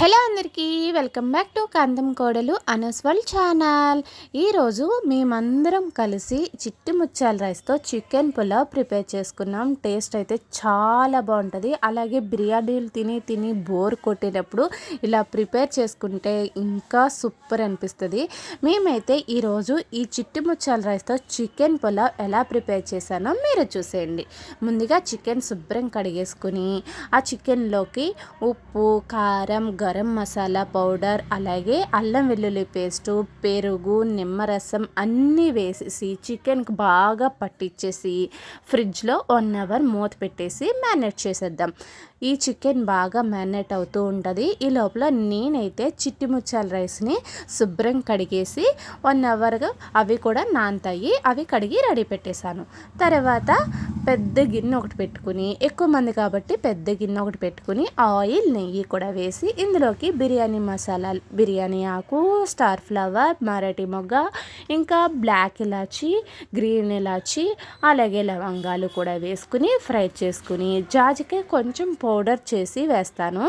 Hello అందరికీ welcome back to కందం కోడలు అనస్వల్ channel. ఈరోజు మేమందరం కలిసి చిట్టి ముచ్చాల రైస్తో చికెన్ పులావ్ ప్రిపేర్ చేసుకున్నాం. టేస్ట్ అయితే చాలా బాగుంటుంది. అలాగే బిర్యానీలు తిని తిని బోర్ కొట్టేటప్పుడు ఇలా ప్రిపేర్ చేసుకుంటే ఇంకా సూపర్ అనిపిస్తుంది. మేమైతే ఈరోజు ఈ చిట్టి ముచ్చాల రైస్తో చికెన్ పులావ్ ఎలా ప్రిపేర్ చేశానో మీరు చూసేయండి. ముందుగా చికెన్ శుభ్రం కడిగేసుకుని ఆ చికెన్లోకి ఉప్పు కారం గరం మసాలా పౌడర్ అలాగే అల్లం వెల్లుల్లి పేస్టు పెరుగు నిమ్మరసం అన్నీ వేసేసి చికెన్కి బాగా పట్టించేసి ఫ్రిడ్జ్లో వన్ అవర్ మూత పెట్టేసి మ్యారినేట్ చేసేద్దాం. ఈ చికెన్ బాగా మ్యారినేట్ అవుతూ ఉంటుంది. ఈ లోపల నేనైతే చిట్టి ముచ్చాల రైస్ని శుభ్రం కడిగేసి వన్ అవర్గా అవి కూడా నాంతాయి అవి కడిగి రెడీ పెట్టేశాను. తర్వాత పెద్ద గిన్నె ఒకటి పెట్టుకుని ఎక్కువ మంది కాబట్టి పెద్ద గిన్నె ఒకటి పెట్టుకుని ఆయిల్ నెయ్యి కూడా వేసి ఇందులోకి బిర్యానీ మసాలా బిర్యానీ ఆకు స్టార్ ఫ్లవర్ మరాఠీ మొగ్గ ఇంకా బ్లాక్ ఇలాచి గ్రీన్ ఇలాచి అలాగే లవంగాలు కూడా వేసుకుని ఫ్రై చేసుకుని జాజికాయ కొంచెం పౌడర్ చేసి వేస్తాను.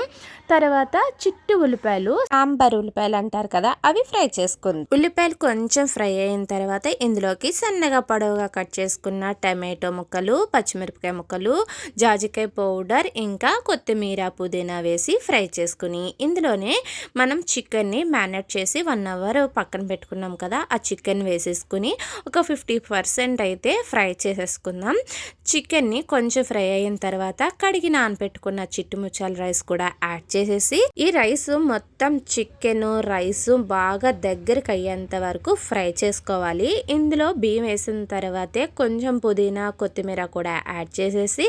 తర్వాత చిట్టి ఉల్లిపాయలు సాంబార్ ఉల్లిపాయలు అంటారు కదా అవి ఫ్రై చేసుకుంది. ఉల్లిపాయలు కొంచెం ఫ్రై అయిన తర్వాత ఇందులోకి సన్నగా పొడవుగా కట్ చేసుకున్న టమాటో ముక్కలు పచ్చిమిరపకాయ ముక్కలు జాజికాయ పౌడర్ ఇంకా కొత్తిమీర పుదీనా వేసి ఫ్రై చేసుకుని ఇందులోనే మనం చికెన్ని మ్యారినేట్ చేసి వన్ అవర్ పక్కన పెట్టుకున్నాం కదా ఆ చికెన్ వేసేసుకుని ఒక ఫిఫ్టీ పర్సెంట్ అయితే ఫ్రై చేసేసుకుందాం. చికెన్ని కొంచెం ఫ్రై అయిన తర్వాత కడిగి నానపెట్టుకున్న చిట్టుముచ్చాల రైస్ కూడా యాడ్ చేసేసి ఈ రైస్ మొత్తం చికెన్ రైస్ బాగా దగ్గరికి అయ్యేంత వరకు ఫ్రై చేసుకోవాలి. ఇందులో బియ్యం వేసిన తర్వాతే కొంచెం పుదీనా కొత్తిమీర కూడా యాడ్ చేసేసి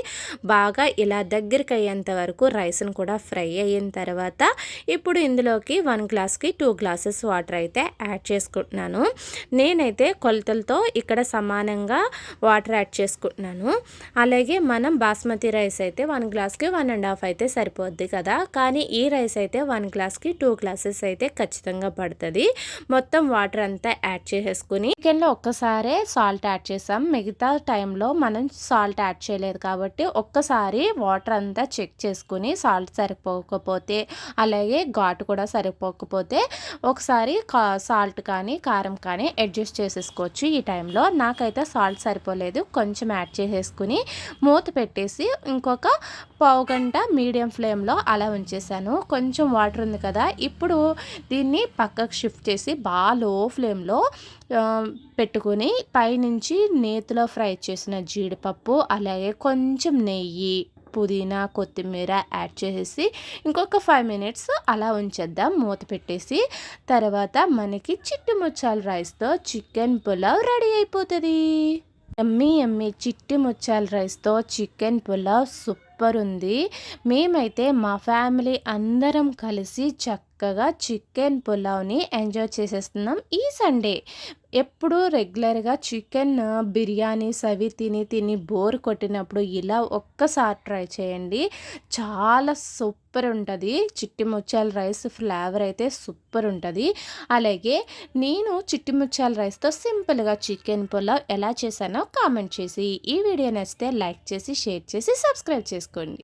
బాగా ఇలా దగ్గరికి అయ్యేంత వరకు రైస్ని కూడా ఫ్రై అయిన తర్వాత ఇప్పుడు ఇందులోకి వన్ గ్లాస్కి టూ గ్లాసెస్ వాటర్ అయితే యాడ్ చేసుకుంటున్నాను. నేనైతే కొలతలతో ఇక్కడ సమానంగా వాటర్ యాడ్ చేసుకుంటున్నాను. అలాగే మనం బాస్మతి రైస్ అయితే వన్ గ్లాస్కి వన్ అండ్ హాఫ్ అయితే సరిపోద్ది కదా. కానీ ఈ రైస్ అయితే వన్ గ్లాస్కి టూ గ్లాసెస్ అయితే ఖచ్చితంగా పడుతుంది. మొత్తం వాటర్ అంతా యాడ్ చేసేసుకుని చికెన్లో ఒక్కసారే సాల్ట్ యాడ్ చేసాం. మిగతా టైంలో మనం సాల్ట్ యాడ్ చేయలేదు కాబట్టి ఒక్కసారి వాటర్ అంతా చెక్ చేసుకుని సాల్ట్ సరిపోకపోతే అలాగే ఘాటు కూడా సరిపోకపోతే ఒకసారి సాల్ట్ కానీ కారం కానీ అడ్జస్ట్ చేసేసుకోవచ్చు ఈ టైంలో. నాకైతే సాల్ట్ సరిపోలేదు. కొంచెం యాడ్ చేసేసుకుని మూత పెట్టేసి ఇంకొక పావు గంట మీడియం ఫ్లేమ్లో అలా ఉంచేసాను. కొంచెం వాటర్ ఉంది కదా ఇప్పుడు దీన్ని పక్కకు షిఫ్ట్ చేసి బాగా లో ఫ్లేమ్లో పెట్టుకుని పైనుంచి నేతిలో ఫ్రై చేసిన జీడిపప్పు అలాగే కొంచెం నెయ్యి పుదీనా కొత్తిమీర యాడ్ చేసేసి ఇంకొక ఫైవ్ మినిట్స్ అలా ఉంచేద్దాం. మూత పెట్టేసి తర్వాత మనకి చిట్టుముచ్చాల రైస్తో చికెన్ పులావ్ రెడీ అయిపోతుంది. ఎమ్మీ ఎమ్మీ చిట్టి ముచ్చాల రైస్తో చికెన్ పులావ్ సూపర్ ఉంది మేమైతే మా ఫ్యామిలీ అందరం కలిసి చక్క చక్కగా చికెన్ పులావ్ని ఎంజాయ్ చేసేస్తున్నాం ఈ సండే. ఎప్పుడు రెగ్యులర్గా చికెన్ బిర్యానీస్ అవి తిని తిని బోర్ కొట్టినప్పుడు ఇలా ఒక్కసారి ట్రై చేయండి. చాలా సూపర్ ఉంటుంది. చిట్టి ముత్యాల రైస్ ఫ్లేవర్ అయితే సూపర్ ఉంటుంది. అలాగే నేను చిట్టి ముత్యాల రైస్తో సింపుల్గా చికెన్ పులావ్ ఎలా చేశానో కామెంట్ చేసి ఈ వీడియో నచ్చితే లైక్ చేసి షేర్ చేసి సబ్స్క్రైబ్ చేసుకోండి.